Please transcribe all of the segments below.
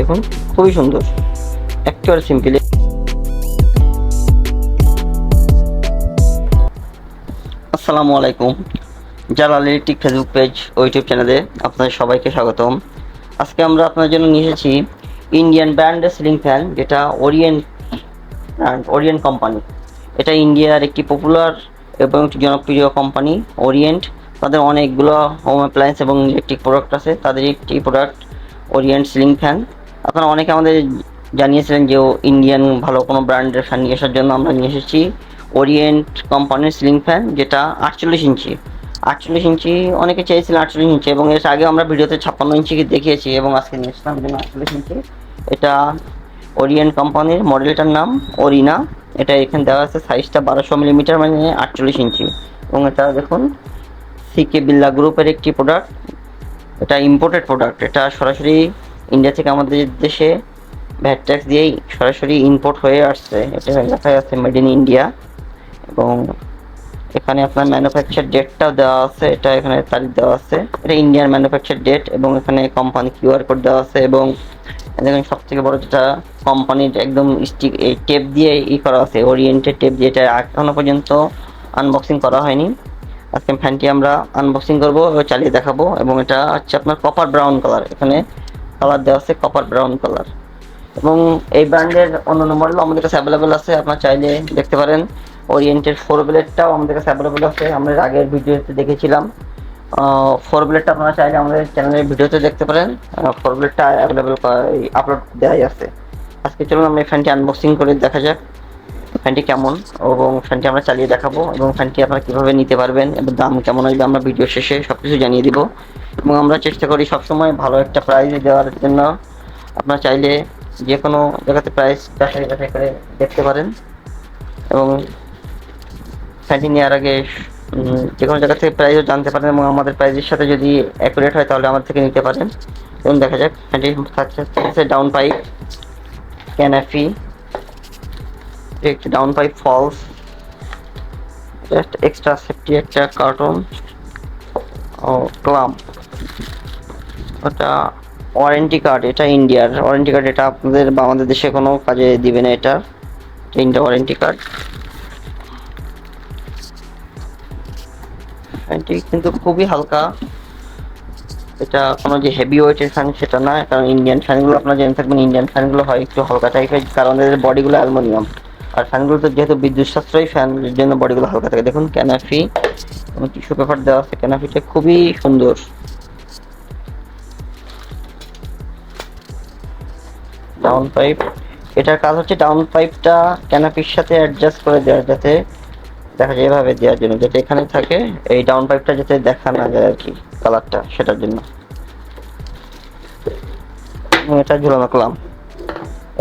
দেখুন, খুবই সুন্দর। একেবারে সিম্পল আসসালামু আলাইকুম। জালাল ইলেকট্রিক ফেসবুক পেজ ও ইউটিউব চ্যানেলে আপনাদের সবাইকে স্বাগতম। আজকে আমরা আপনাদের জন্য নিয়ে এসেছি ইন্ডিয়ান ব্র্যান্ডের সিলিং ফ্যান যেটা ওরিয়েন্ট ব্র্যান্ড ওরিয়েন্ট কোম্পানি এটা ইন্ডিয়ার একটি পপুলার এবং একটি জনপ্রিয় কোম্পানি ওরিয়েন্ট তাদের অনেকগুলো হোম অ্যাপ্লায়েন্স এবং ইলেকট্রিক প্রোডাক্ট আছে। তাদের একটি প্রোডাক্ট ওরিয়েন্ট সিলিং ফ্যান আপনারা অনেকে আমাদের জানিয়েছিলেন যে ইন্ডিয়ান ভালো কোনো ব্র্যান্ডের ফ্যান নিয়ে আসার জন্য আমরা নিয়ে এসেছি ওরিয়েন্ট কোম্পানির সিলিং ফ্যান যেটা আটচল্লিশ ইঞ্চি। আটচল্লিশ ইঞ্চি, অনেকে চেয়েছিলেন আটচল্লিশ ইঞ্চি এবং এর আগে আমরা ভিডিওতে ছাপ্পান্ন ইঞ্চি দেখিয়েছি এবং আজকে নিয়ে এসেছিলাম জন্য আটচল্লিশ ইঞ্চি। এটা ওরিয়েন্ট কোম্পানির মডেলটার নাম ওরিনা এটা এখানে দেওয়া আছে সাইজটা বারোশো মিলিমিটার মানে আটচল্লিশ ইঞ্চি। এবং এটা দেখুন সিকে বিল্লা গ্রুপের একটি প্রোডাক্ট এটা ইম্পোর্টেড প্রোডাক্ট এটা সরাসরি ইন্ডিয়া থেকে আমাদের দেশে ভ্যাট ট্যাক্স দিয়েই সরাসরি ইম্পোর্ট হয়ে আসছে এটা লেখা আছে মেড ইন ইন্ডিয়া এবং এখানে আপনার ম্যানুফ্যাকচার ডেটটাও দেওয়া আছে, এটা এখানে তারিখ দেওয়া আছে। এটা ইন্ডিয়ান ম্যানুফ্যাকচার ডেট এবং এখানে কোম্পানি কিউআর কোড দেওয়া আছে এবং দেখুন সব থেকে বড় যেটা কোম্পানির একদম স্টিক এই টেপ দিয়ে ই করা আছে ওরিয়েন্টেড টেপ দিয়ে, এটা এখনও পর্যন্ত আনবক্সিং করা হয়নি। আজকে ফ্যানটি আমরা আনবক্সিং করব, চালিয়ে দেখাবো এবং এটা হচ্ছে আপনার কপার ব্রাউন কালার এখানে কালার দেওয়া আছে কপার ব্রাউন কালার এবং এই ব্র্যান্ডের অন্যান্য মডেল আমাদের কাছে অ্যাভেলেবেল আছে, আপনারা চাইলে দেখতে পারেন। ওরিয়েন্টের ফোর ব্লেডটাও আমাদের কাছে অ্যাভেলেবেল আছে, আমরা আগের ভিডিওতে দেখেছিলাম। ফোর ব্লেডটা আপনারা চাইলে আমাদের চ্যানেলের ভিডিওতে দেখতে পারেন। ফোর ব্লেডটা অ্যাভেলেবেল আপলোড দেওয়াই আছে। আজকে চলুন আমরা এই ফ্যানটি আনবক্সিং করে দেখা যাক। ফ্যানটি কেমন এবং ফ্যানটি আমরা চালিয়ে দেখাবো এবং ফ্যানটি আপনারা কীভাবে নিতে পারবেন এবং দাম কেমন আসবে আমরা ভিডিও শেষে সব কিছু জানিয়ে দিব। এবং আমরা চেষ্টা করি সবসময় ভালো একটা প্রাইজ দেওয়ার জন্য। আপনারা চাইলে যে কোনো জায়গাতে প্রাইস যাচাই বাছাই করে দেখতে পারেন। এবং ফ্যানটি নেওয়ার আগে যে কোনো জায়গা থেকে প্রাইজও জানতে পারেন এবং আমাদের প্রাইজের সাথে যদি অ্যাকুরেট হয় তাহলে আমাদের থেকে নিতে পারেন। এবং দেখা যাক ফ্যানটি থাকছে ডাউন পাইপ ক্যানাফি একটি down pipe falls just extra safety একটা কার্টন ও ক্লাম ওটা ওয়ারেন্টি কার্ড এটা ইন্ডিয়ার ওয়ারেন্টি কার্ড এটা আপনাদের বা আমাদের দেশে কোনো কাজে দিবে না এটা। ইন্ডিয়া ওয়ারেন্টি কার্ড ফ্যানটি কিন্তু খুবই হালকা। এটা কোনো যে হেভি ওয়েটের ফ্যান সেটা না, কারণ ইন্ডিয়ান ফ্যানগুলো আপনারা জেনে থাকবেন ইন্ডিয়ান ফ্যানগুলো হয় একটু হালকা টাইপের কারণ এদের বডিগুলো অ্যালুমিনিয়াম আর ফ্যানগুলো তো যেহেতু বিদ্যুৎ সাশ্রয়ী ফ্যান এর জন্য বডিগুলো হালকা থাকে। দেখুন ক্যানাফি টিস্যু পেপার দেওয়া আছে ক্যানাফিটা খুবই সুন্দর। ডাউন পাইপ এটার কাজ হচ্ছে ডাউন পাইপটা ক্যানাপির সাথে অ্যাডজাস্ট করে দেওয়া, যাতে দেখা যায় এভাবে দেওয়ার জন্য, যাতে এখানে থাকে এই ডাউন পাইপটা যাতে দেখা না যায় আর কি কালারটা সেটার জন্য। এটা ঝুলানো করলাম।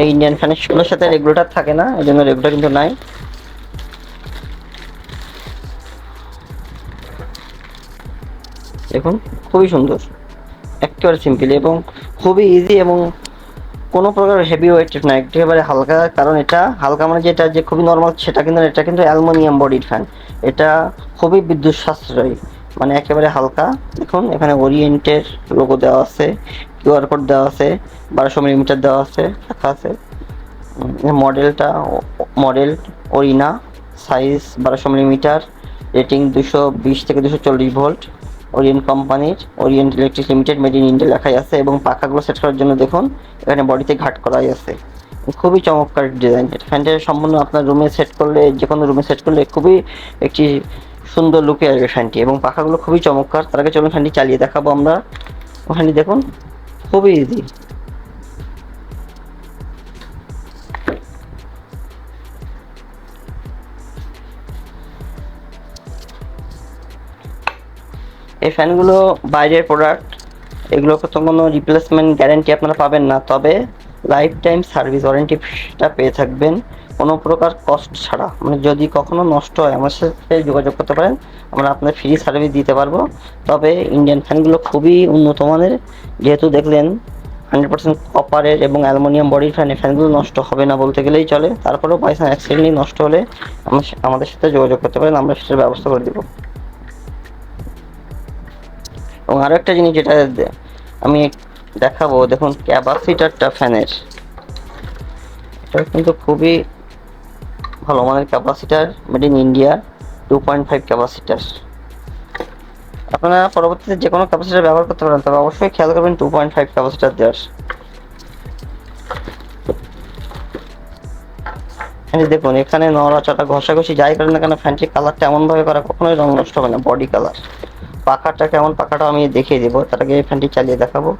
এই ইন্ডিয়ান ফ্যানের সাথে রেগুলেটার থাকে না, এই জন্য রেগুলেটর কিন্তু নাই। দেখুন, খুবই সুন্দর। একেবারে সিম্পল এবং খুবই ইজি এবং কোনো প্রকার হেভি ওয়েট না একেবারে হালকা। কারণ এটা হালকা মানে যেটা যে খুবই নর্মাল সেটা কিন্তু এটা কিন্তু অ্যালুমিনিয়াম বডির ফ্যান এটা খুবই বিদ্যুৎ সাশ্রয়ী। মানে একেবারে হালকা। দেখুন, এখানে ওরিয়েন্টের লোগো দেওয়া আছে কিউআর কোড দেওয়া আছে, বারোশো মিলিমিটার দেওয়া আছে, লেখা আছে। মডেলটা মডেল ওরিনা সাইজ বারোশো মিলিমিটার রেটিং দুশো বিশ থেকে দুশো চল্লিশ ভোল্ট ওরিয়েন্ট কোম্পানির Orient electric limited made in India লেখাই আছে এবং পাখাগুলো সেট করার জন্য দেখুন, এখানে বডিতে ঘাট করাই আছে। খুবই চমৎকার ডিজাইন এটা ফ্যানটা সম্পূর্ণ আপনার রুমে সেট করলে যে কোনো রুমে সেট করলে খুবই একটি সুন্দর লুকে আসবে ফ্যানটি এবং পাখাগুলো খুবই চমৎকার। তার আগে চলুন ফ্যানটি চালিয়ে দেখাবো আমরা। ওখানে দেখুন, খুবই ইজি এই ফ্যানগুলো বাইরের প্রোডাক্ট এগুলোকে তো কোনো রিপ্লেসমেন্ট গ্যারেন্টি আপনারা পাবেন না, তবে লাইফ টাইম সার্ভিস ওয়ারেন্টিটা পেয়ে থাকবেন। কোনো প্রকার কস্ট ছাড়া। মানে যদি কখনো নষ্ট হয়, আমার সাথে যোগাযোগ করতে পারেন, আমরা আপনার ফ্রি সার্ভিস দিতে পারব। তবে ইন্ডিয়ান ফ্যানগুলো খুবই উন্নত মানের। যেহেতু দেখলেন হান্ড্রেড পার্সেন্ট কপারের এবং অ্যালুমিনিয়াম বডির ফ্যান ফ্যানগুলো নষ্ট হবে না বলতে গেলেই চলে। তারপরেও পয়সা অ্যাক্সিডেন্টলি নষ্ট হলে আমাদের সাথে যোগাযোগ করতে পারেন, আমরা সেটার ব্যবস্থা করে দেবো। এবং আরও একটা জিনিস যেটা আমি দেখাবো, দেখুন ক্যাপাসিটারটা ফ্যানের। এটা কিন্তু খুবই ভালো মানের capacitor made in India two point five capacitor আপনারা পরবর্তীতে যে কোনো ক্যাপাসিটার ব্যবহার করতে পারেন, তবে অবশ্যই খেয়াল করবেন টু পয়েন্ট ফাইভ ক্যাপাসিটার দেওয়ার। দেখুন, এখানে নড়াচড়া, ঘষাঘষি যাই করেন না কেন, ফ্যানটির কালারটা এমনভাবে করা কখনোই রং নষ্ট হবে না বডি কালার পাখাটা কেমন? পাখাটা আমি দেখিয়ে দেবো। তার আগে ফ্যানটি চালিয়ে দেখাবো।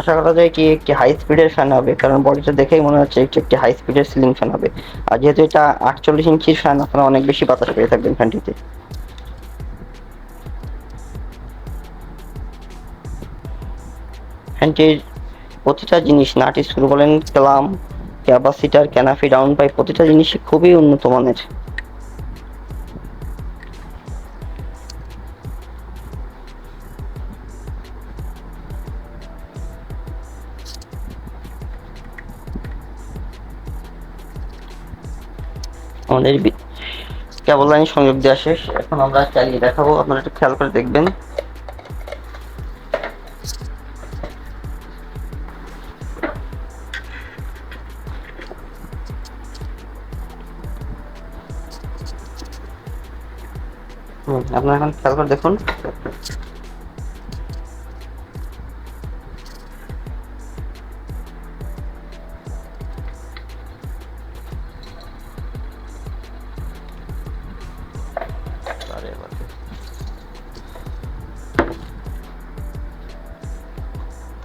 আশা করা যায় কি একটি হাই স্পিডের ফ্যান হবে, কারণ বডিটা দেখেই মনে হচ্ছে একটি একটি হাই স্পিডের সিলিং ফ্যান হবে। আর যেহেতু এটা আটচল্লিশ ইঞ্চির ফ্যান আপনারা অনেক বেশি বাতাস পেয়ে থাকবেন ফ্যানটিতে। ফ্যানটির প্রতিটা জিনিস, নাটি, স্ক্রু বলেন, ক্লাম, ক্যাপাসিটার ক্যানাফি ডাউন পাইপ প্রতিটা জিনিসই খুবই উন্নত মানের। আমাদের কেবল লাইন সংযোগ দেওয়া শেষ। এখন আমরা চালিয়ে দেখাবো। আপনারা একটু খেয়াল করে দেখবেন। আপনারা এখন খেয়াল করে দেখুন।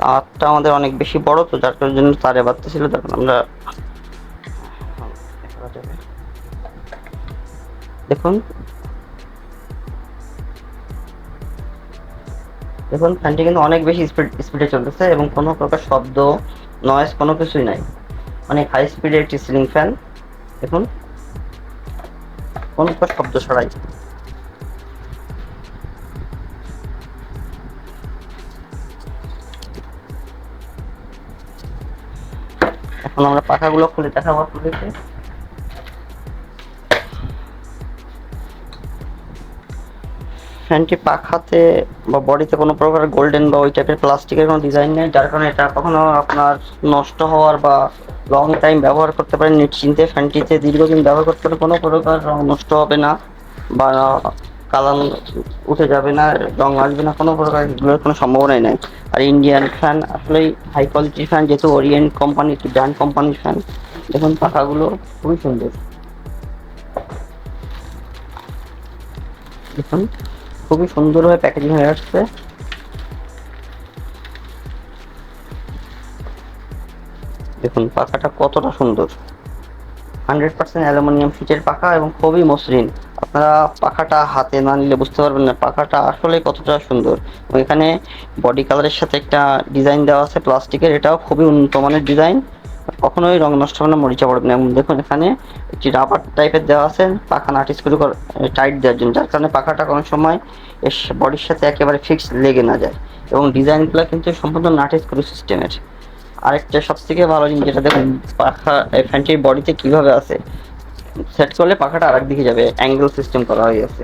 তারটা আমাদের অনেক বেশি বড়, তো যার জন্য তারে বাড়তেছিল তখন আমরা দেখুন। দেখুন, ফ্যানটি কিন্তু অনেক বেশি স্পিড স্পিডে চলতেছে এবং কোনো প্রকার শব্দ নয়েজ কোনো কিছুই নাই। অনেক হাই স্পিডের একটি সিলিং ফ্যান দেখুন। কোনো প্রকার শব্দ ছড়াই। এখন আমরা পাখাগুলো খুলে দেখাবো আপনাদেরকে। ফ্যানটি পাখাতে বা বডিতে কোনো প্রকার গোল্ডেন বা ওই টাইপের প্লাস্টিকের কোনো ডিজাইন নেই, যার কারণে এটা কখনো আপনার নষ্ট হওয়ার বা লং টাইম ব্যবহার করতে পারেন নিশ্চিন্তে। ফ্যানটিতে দীর্ঘদিন ব্যবহার করতে পারেন কোনো প্রকার রং নষ্ট হবে না বা কালার উঠে যাবে না, রং আসবে না, কোনো প্রকার এগুলোর কোনো সম্ভাবনাই নাই। আর ইন্ডিয়ান ফ্যান আসলেই হাই কোয়ালিটির ফ্যান যেহেতু ওরিয়েন্ট কোম্পানি একটি ব্র্যান্ড কোম্পানির ফ্যান দেখুন পাখাগুলো খুবই সুন্দর। দেখুন, খুবই সুন্দরভাবে প্যাকেজিং হয়ে আসছে। দেখুন পাখাটা কতটা সুন্দর। হান্ড্রেড পার্সেন্ট অ্যালুমিনিয়াম ফিটের পাখা এবং খুবই মসৃণ। আপনারা পাখাটা হাতে না নিলে বুঝতে পারবেন না, পাখাটা আসলে কতটা সুন্দর। এবং এখানে বডি কালারের সাথে একটা ডিজাইন দেওয়া আছে প্লাস্টিকের, এটাও খুবই উন্নত মানের ডিজাইন কখনোই রং নষ্ট হবে না, মরিচা পড়বে না। এবং দেখুন, এখানে একটি রাবার টাইপের দেওয়া আছে, পাখা নাটি স্ক্রু টাইট দেওয়ার জন্য। যার কারণে পাখাটা কোনো সময় এর বডির সাথে একেবারে ফিক্স লেগে না যায়। এবং ডিজাইনগুলো কিন্তু সম্পূর্ণ নাটি স্ক্রু সিস্টেমের আরেকটা সব থেকে ভালো জিনিস যেটা দেখুন, পাখা ফ্যানটির বডিতে কীভাবে আছে সেট করলে পাখাটা আরেক দিকে যাবে অ্যাঙ্গেল সিস্টেম করা হয়ে গেছে।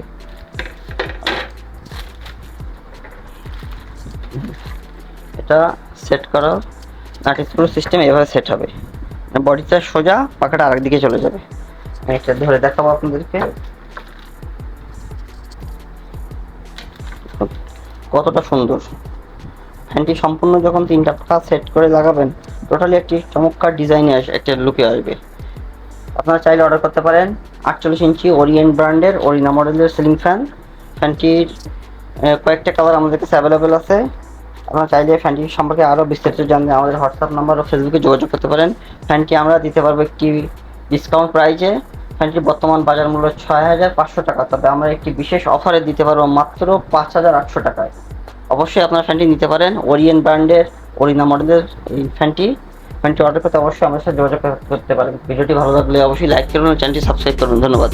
এটা সেট করা নাটি স্ক্রু সিস্টেম এভাবে সেট হবে। বডিটা সোজা, পাখাটা আরেক দিকে চলে যাবে। একটা ধরে দেখাবো আপনাদেরকে। কতটা সুন্দর। ফ্যানটি সম্পূর্ণ যখন তিনটা পাখা সেট করে লাগাবেন টোটালি একটি চমৎকার ডিজাইনে একটা লুকে আসবে। আপনারা চাইলে অর্ডার করতে পারেন আটচল্লিশ ইঞ্চি ওরিয়েন্ট ব্র্যান্ডের ওরিনা মডেলের সিলিং ফ্যান ফ্যানটির কয়েকটা কালার আমাদের কাছে অ্যাভেলেবেল আছে। আপনারা চাইলে ফ্যানটি সম্পর্কে আরও বিস্তারিত জানতে আমাদের হোয়াটসঅ্যাপ নাম্বার ও ফেসবুকে যোগাযোগ করতে পারেন। ফ্যানটি আমরা দিতে পারব একটি ডিসকাউন্ট প্রাইজে ফ্যানটির বর্তমান বাজার মূল্য ছয় হাজার পাঁচশো টাকা, তবে আমরা একটি বিশেষ অফারে দিতে পারব মাত্র পাঁচ হাজার আটশো টাকায়। অবশ্যই আপনার ফ্যানটি নিতে পারেন। ওরিয়েন্ট ব্র্যান্ডের ওরিনা মডেলের এই ফ্যানটি। ফ্যানটি অর্ডার করতে অবশ্যই আমার সাথে যোগাযোগ করতে পারেন। ভিডিওটি ভালো লাগলে অবশ্যই লাইক করুন চ্যানেলটি সাবস্ক্রাইব করুন। ধন্যবাদ।